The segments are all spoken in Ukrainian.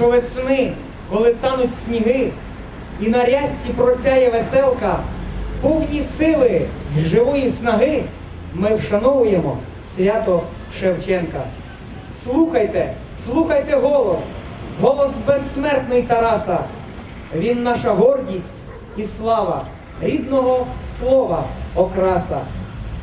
що весни, коли тануть сніги, і на рясці просяє веселка, повні сили й живої снаги, ми вшановуємо свято Шевченка. Слухайте, слухайте голос, голос безсмертний Тараса. Він наша гордість і слава, рідного слова окраса.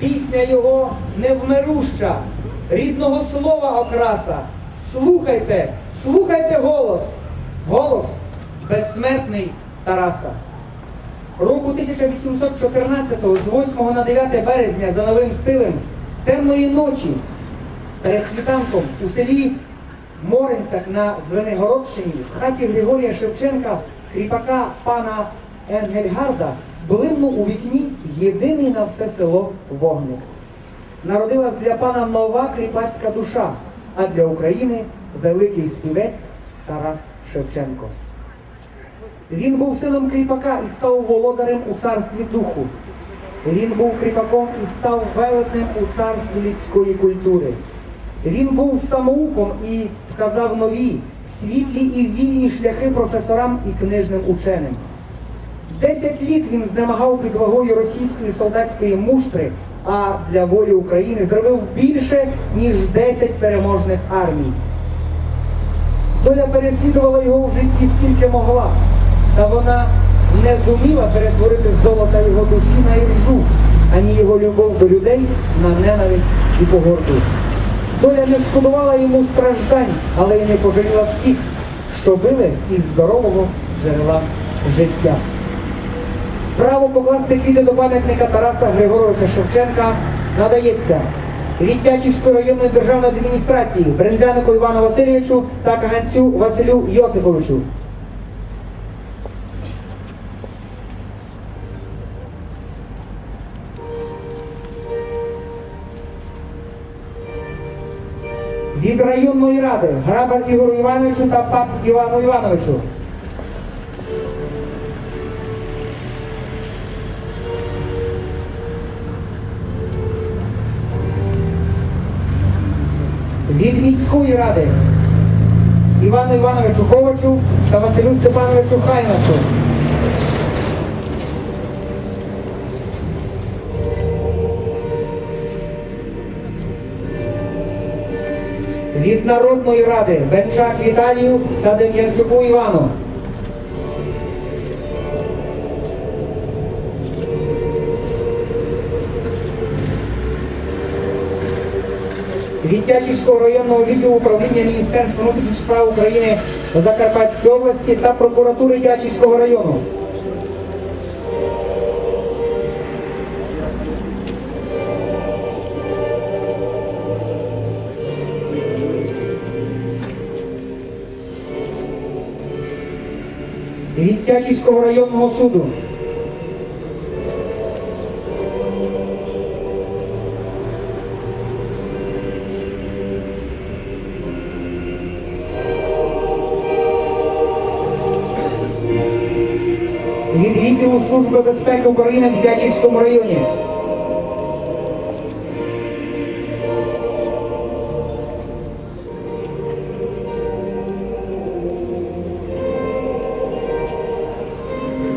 Пісня його невмируща, рідного слова окраса. Слухайте, слухайте голос, голос безсмертний Тараса. Року 1814 з 8 на 9 березня за новим стилем темної ночі перед світанком у селі Моринцях на Звенигородщині в хаті Григорія Шевченка, кріпака пана Енгельгарда, блимнув у вікні єдиний на все село вогник. Народилась для пана нова кріпацька душа, а для України великий співець Тарас Шевченко. Він був сином кріпака і став володарем у царстві духу. Він був кріпаком і став велетнем у царстві людської культури. Він був самоуком і вказав нові, світлі і вільні шляхи професорам і книжним ученим. Десять літ він знемагав під вагою російської солдатської муштри, а для волі України зробив більше, ніж 10 переможних армій. Доля переслідувала його в житті скільки могла, та вона не зуміла перетворити золота його душі на іржу, ані його любов до людей на ненависть і погорду. Доля не шкодувала йому страждань, але й не пожаліла всіх, що били із здорового джерела життя. Право покласти квіти до пам'ятника Тараса Григоровича Шевченка надається Відтячівської районної державної адміністрації Брензянику Івану Васильовичу та Каганцю Василю Йосиповичу. Від районної ради Грабар Ігору Івановичу та Пап Івану Івановичу. Від міської ради Івану Івановичу Ковачу та Василю Степановичу Хайнасу. Від Народної ради Бенчак Віталію та Дем'янчуку Івану. Від Тячівського районного відділу управління Міністерства внутрішніх справ України Закарпатської області та прокуратури Тячівського району. Від Тячівського районного суду. України в Дячівському районі.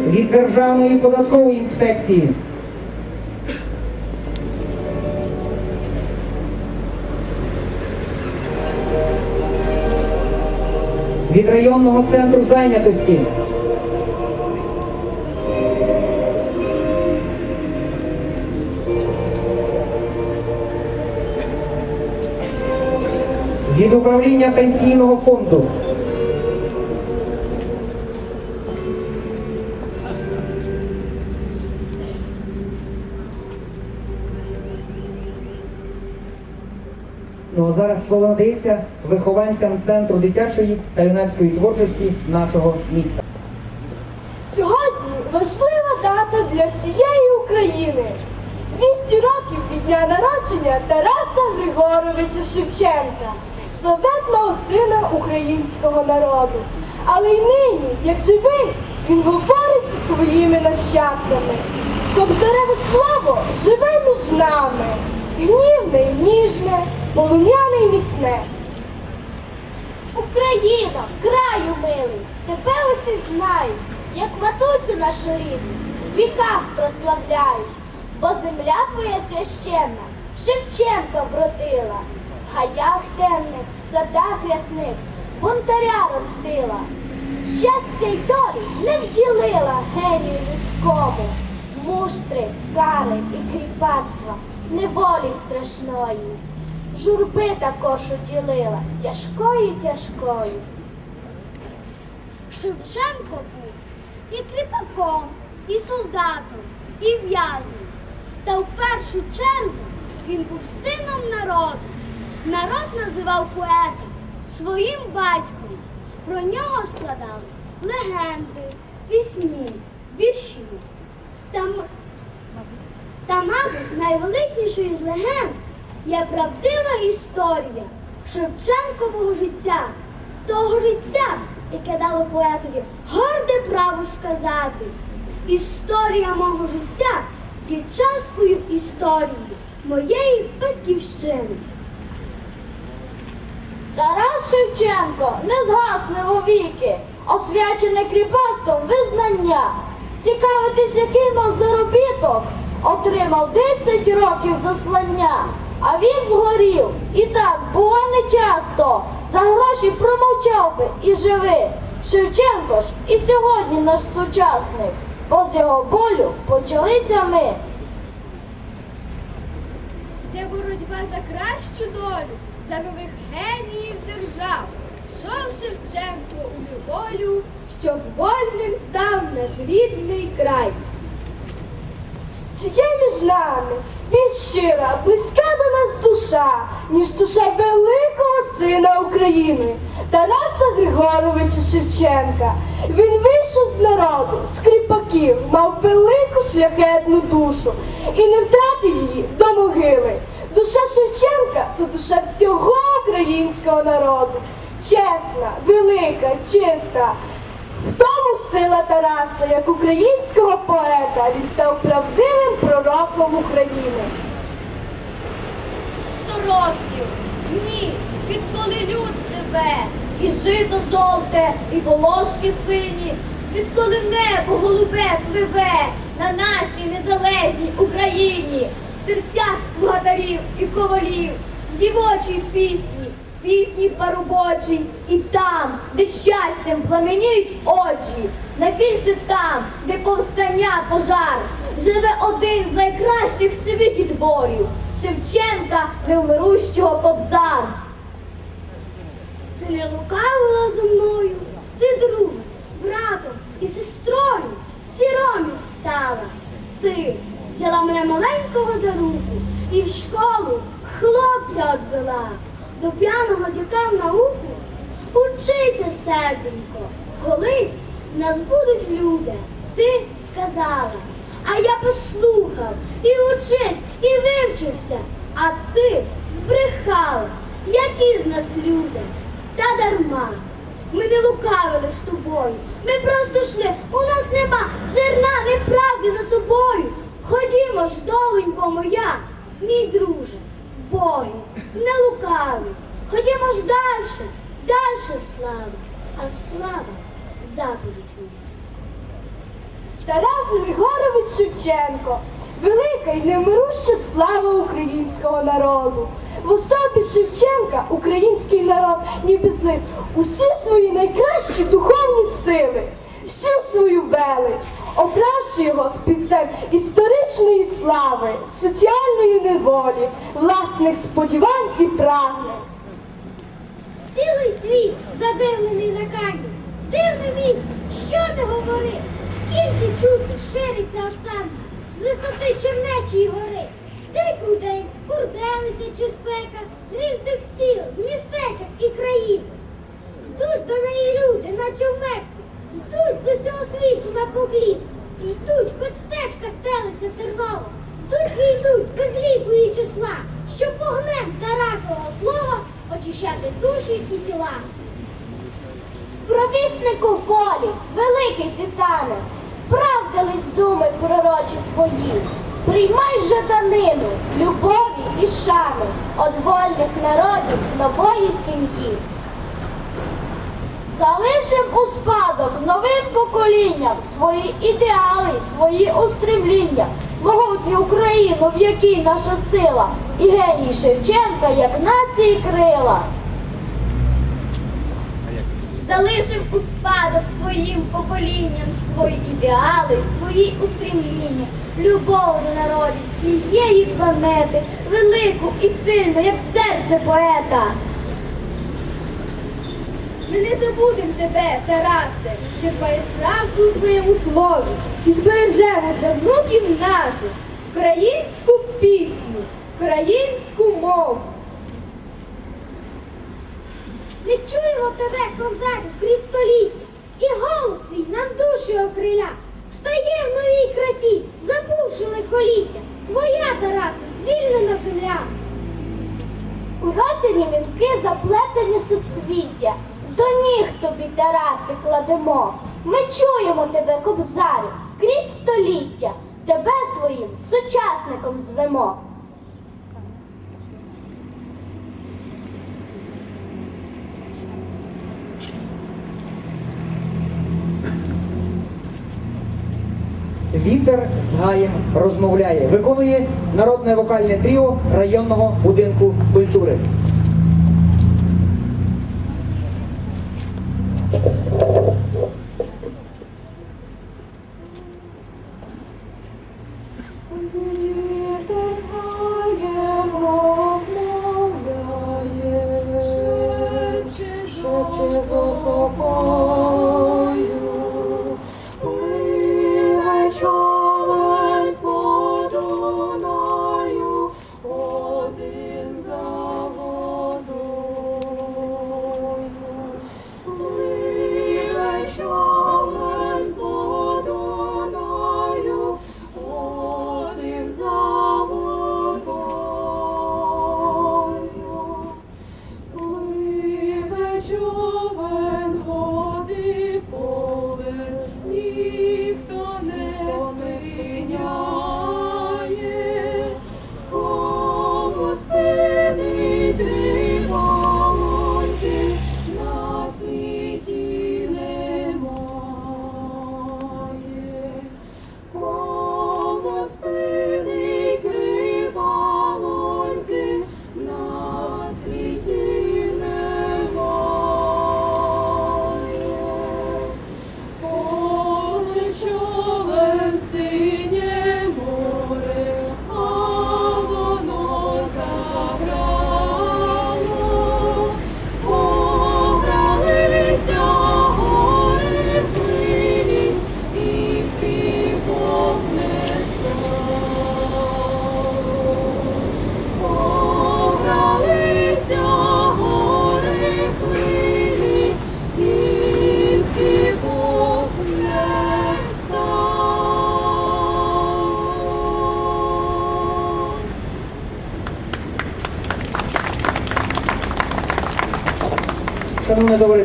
Від Державної податкової інспекції. Від районного центру зайнятості. Від управління пенсійного фонду. Ну а зараз слово надається вихованцям центру дитячої та юнацької творчості нашого міста. Сьогодні важлива дата для всієї України. 200 років від дня народження Тараса Григоровича Шевченка, славетного сина українського народу. Але й нині, як живий, він говорить зі своїми нащадками. Кобзареве слово живе між нами, гнівне й ніжне, полум'яне й міцне. Україно, краю милий, тебе усі знають, як матусю нашу рідну, в віках прославляють, бо земля твоя священна, Шевченка вродила, в гаях темних, в садах рясних, бунтаря ростила. Щастя й долі не вділила генію людському, муштри, кари і кріпацтва, неволі страшної. Журби також уділила, тяжкої тяжкої. Шевченко був і кріпаком, і солдатом, і в'язнем. Та в першу чергу він був сином народу. Народ називав поета своїм батьком. Про нього складали легенди, пісні, вірші. Та, та мабуть, найвеличнішою з легенд є правдива історія Шевченкового життя, того життя, яке дало поетові горде право сказати. Історія мого життя є часткою історії моєї батьківщини. Тарас Шевченко не згасне вовіки, освячене кріпацтвом визнання. Цікавитись, який мав заробіток, отримав 10 років заслання, а він згорів. І так, було не часто. За гроші промовчав би і живи. Шевченко ж і сьогодні наш сучасник, бо з його болю почалися ми. Де боротьба за кращу долю, за нових геніїв держав. Йшов Шевченко у неволю, щоб вольним став наш рідний край. Чи є між нами більш щира, близька до нас душа, ніж душа великого сина України, Тараса Григоровича Шевченка. Він вийшов з народу, з кріпаків, мав велику шляхетну душу і не втратив її Шевченка то душа всього українського народу. Чесна, велика, чиста. В тому сила Тараса, як українського поета, він став правдивим пророком України. Сто років, ні, відколи люд живе, і жито жовте, і волошки сині, відколи небо голубе пливе на нашій незалежній Україні, серцях богатарів і ковалів, в дівочій пісні, пісні парубочій, і там, де щастям пламеніють очі, найбільше там, де повстання пожар, живе один з найкращих світі творів Шевченка невмирущого кобзар. Ти не лукавила зо мною, серденько, колись з нас будуть люди. Ти сказала, а я послухав і учився, і вивчився, а ти збрехала, які з нас люди, та дарма. Ми не лукавили з тобою. Ми просто йшли. У нас нема зерна неправди за собою. Ходімо ж, доленько моя, мій друже, бою, не лукавий. Ходімо ж далі, далі слава, а слава заповідь моя. Тарас Григорович Шевченко, велика й невмируща слава українського народу. В особі Шевченка український народ ніби злив усі свої найкращі духовні сили, всю свою велич, обравши його з під історичної слави, соціальної неволі, власних сподівань і прагнень. Світ задивлений на Кані. Дивне місце, що не говори, скільки чути шириться осанна з висоти Чернечої гори. Де кудей, курделиця чи спека, з різних сіл, з містечок і країн. Йдуть до неї люди, наче в Мекку, йдуть з усього світу на поклін. Йдуть, хоч стежка стелиться тернова, тут йдуть без ліку і числа, щоб вогнем Тарасового слова очищати душі і тіла. Провіснику волі, великий титане, справдились думи пророчі твої. Приймай же данину, любові і шани од вольних народів нової сім'ї. Залишим у спадок новим поколінням свої ідеали, свої устремління, могутню Україну, в якій наша сила, і геній Шевченка, як нації крила. Залишив у спадок своїм поколінням свої ідеали, свої устремління, любов до народів всієї планети, велику і сильну, як серце поета. Ми не забудемо тебе, Тарасе, черпає правду у твоєму слові і збережемо для внуків наших українську століття, тебе своїм сучасником звемо. Вітер з гаєм розмовляє. Виконує народне вокальне тріо районного будинку культури.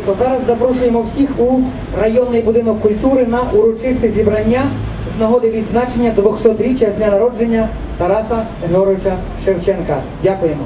Товариство, зараз запрошуємо всіх у районний будинок культури на урочисте зібрання з нагоди відзначення 200-річчя з дня народження Тараса Григоровича Шевченка. Дякуємо.